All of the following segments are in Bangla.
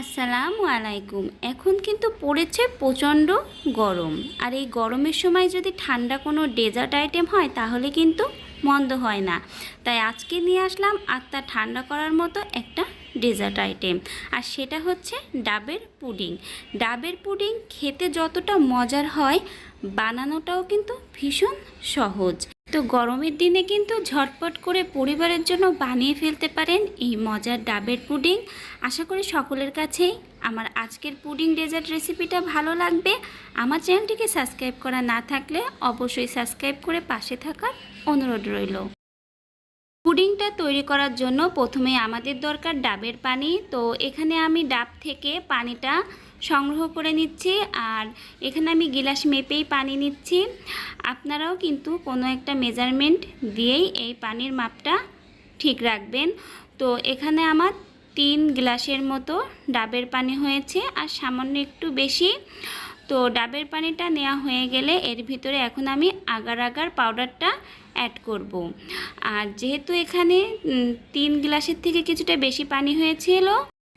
আসসালামু আলাইকুম। এখন কিন্তু পড়েছে প্রচণ্ড গরম। আর এই গরমের সময় যদি ঠান্ডা কোনো ডেজার্ট আইটেম হয়, তাহলে কিন্তু মন্দ হয় না। তাই আজকে নিয়ে আসলাম আত্মা ঠান্ডা করার মতো একটা ডেজার্ট আইটেম। আর সেটা হচ্ছে ডাবের পুডিং। ডাবের পুডিং খেতে যতটা মজার হয়, বানানোটাও কিন্তু ভীষণ সহজ। তো গরমের দিনে কিন্তু ঝটপট করে পরিবারের জন্য বানিয়ে ফেলতে পারেন এই মজার ডাবের পুডিং। আশা করি সকলের কাছেই আমার আজকের পুডিং ডেজার্ট রেসিপিটা ভালো লাগবে। আমার চ্যানেলটিকে সাবস্ক্রাইব করা না থাকলে অবশ্যই সাবস্ক্রাইব করে পাশে থাকার অনুরোধ রইল। পুডিংটা তৈরি করার জন্য প্রথমে আমাদের দরকার ডাবের পানি। তো এখানে আমি ডাব থেকে পানিটা সংগ্রহ করে নিচ্ছি আর এখানে আমি গিলাস মেপেই পানি নিচ্ছি। আপনারাও কিন্তু কোনো একটা মেজারমেন্ট দিয়েই এই পানির মাপটা ঠিক রাখবেন। তো এখানে আমার তিন গ্লাসের মতো ডাবের পানি হয়েছে আর সামান্য একটু বেশি। তো ডাবের পানিটা নেওয়া হয়ে গেলে এর ভিতরে এখন আমি আগার আগার পাউডারটা অ্যাড করব। আর যেহেতু এখানে তিন গ্লাসের থেকে কিছুটা বেশি পানি হয়েছিল,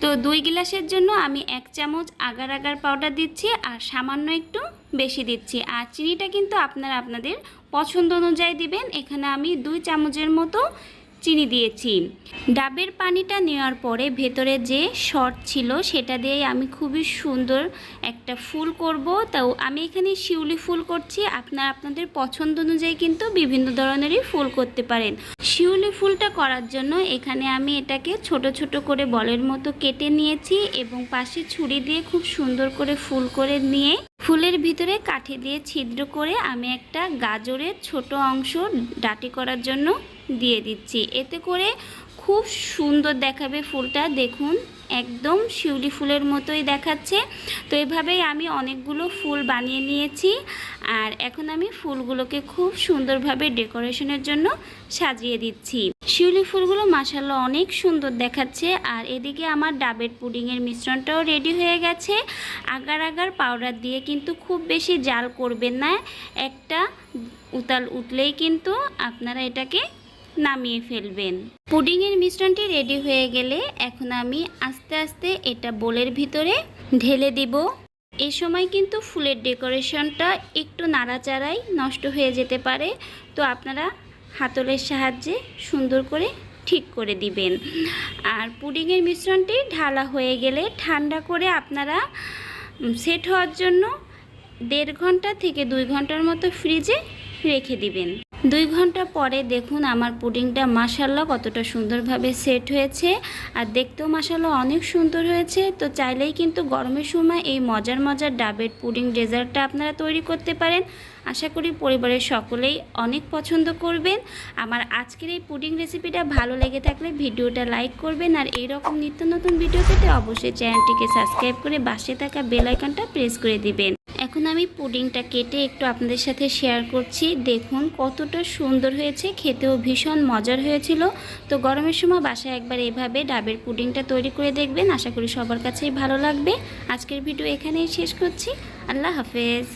তো দুই গ্লাসের জন্য আমি এক চামচ আগার আগার পাউডার দিচ্ছি আর সামান্য একটু বেশি দিচ্ছি আর চিনিটা কিন্তু আপনারা আপনাদের পছন্দ অনুযায়ী দিবেন এখানে আমি দুই চামচের মতো চিনি দিয়েছি। ডাবের পানিটা নেওয়ার পরে ভেতরে যে শর্ট ছিল সেটা দিয়ে আমি খুবই সুন্দর একটা ফুল করব। তাও আমি এখানে শিউলি ফুল করছি। আপনারা আপনাদের পছন্দ অনুযায়ী কিন্তু বিভিন্ন ধরনেরই ফুল করতে পারেন। শিউলি ফুলটা করার জন্য এখানে আমি এটাকে ছোট ছোট করে বলের মতো কেটে নিয়েছি এবং পাশে ছুরি দিয়ে খুব সুন্দর করে ফুল করে নিয়ে ফুলের ভিতরে কাঠি দিয়ে ছিদ্র করে আমি একটা গাজরের ছোট অংশ ডাটি করার জন্য দিয়ে দিচ্ছি। এতে করে খুব সুন্দর দেখাবে ফুলটা। দেখুন, একদম শিউলি ফুলের মতোই দেখাচ্ছে। তো এভাবেই আমি অনেকগুলো ফুল বানিয়ে নিয়েছি আর এখন আমি ফুলগুলোকে খুব সুন্দরভাবে ডেকোরেশনের জন্য সাজিয়ে দিচ্ছি। শিউলি ফুলগুলো মাসাল্লাহ অনেক সুন্দর দেখাচ্ছে। আর এদিকে আমার ডাবের পুডিংয়ের মিশ্রণটাও রেডি হয়ে গেছে। আগার আগার পাউডার দিয়ে কিন্তু খুব বেশি জাল করবেন না। একটা উতাল উঠলেই কিন্তু আপনারা এটাকে নামিয়ে ফেলবেন। পুডিংয়ের মিশ্রণটি রেডি হয়ে গেলে এখন আমি আস্তে আস্তে এটা বোলের ভিতরে ঢেলে দিব। এ সময় কিন্তু ফুলের ডেকোরেশনটা একটু নাড়াচাড়াই নষ্ট হয়ে যেতে পারে। তো আপনারা হাতলের সাহায্যে সুন্দর করে ঠিক করে দিবেন। আর পুডিংয়ের মিশ্রণটি ঢালা হয়ে গেলে ঠান্ডা করে আপনারা সেট হওয়ার জন্য দেড় ঘণ্টা থেকে দুই ঘণ্টার মতো ফ্রিজে রেখে দিবেন। দুই ঘণ্টা পরে দেখুন আমার পুডিংটা মাসাল্লাহ কতটা সুন্দরভাবে সেট হয়েছে। আর দেখতেও মাসাল্লাহ অনেক সুন্দর হয়েছে। তো চাইলেই কিন্তু গরমের সময় এই মজার মজার ডাবের পুডিং ডেজার্টটা আপনারা তৈরি করতে পারেন। আশা করি পরিবারের সকলেই অনেক পছন্দ করবেন। আমার আজকের এই পুডিং রেসিপিটা ভালো লেগে থাকলে ভিডিওটা লাইক করবেন। আর এইরকম নিত্য নতুন ভিডিও পেতে অবশ্যই চ্যানেলটিকে সাবস্ক্রাইব করে বাসে থাকা বেল প্রেস করে দিবেন। এখন আমি পুডিংটা কেটে একটু আপনাদের সাথে শেয়ার করছি। দেখুন কতটা সুন্দর হয়েছে, খেতেও ভীষণ মজার হয়েছিল। তো গরমের সময় বাসায় একবার এভাবে ডাবের পুডিংটা তৈরি করে দেখবেন। আশা করি সবার কাছেই ভালো লাগবে। আজকের ভিডিও এখানেই শেষ করছি। আল্লাহ হাফেজ।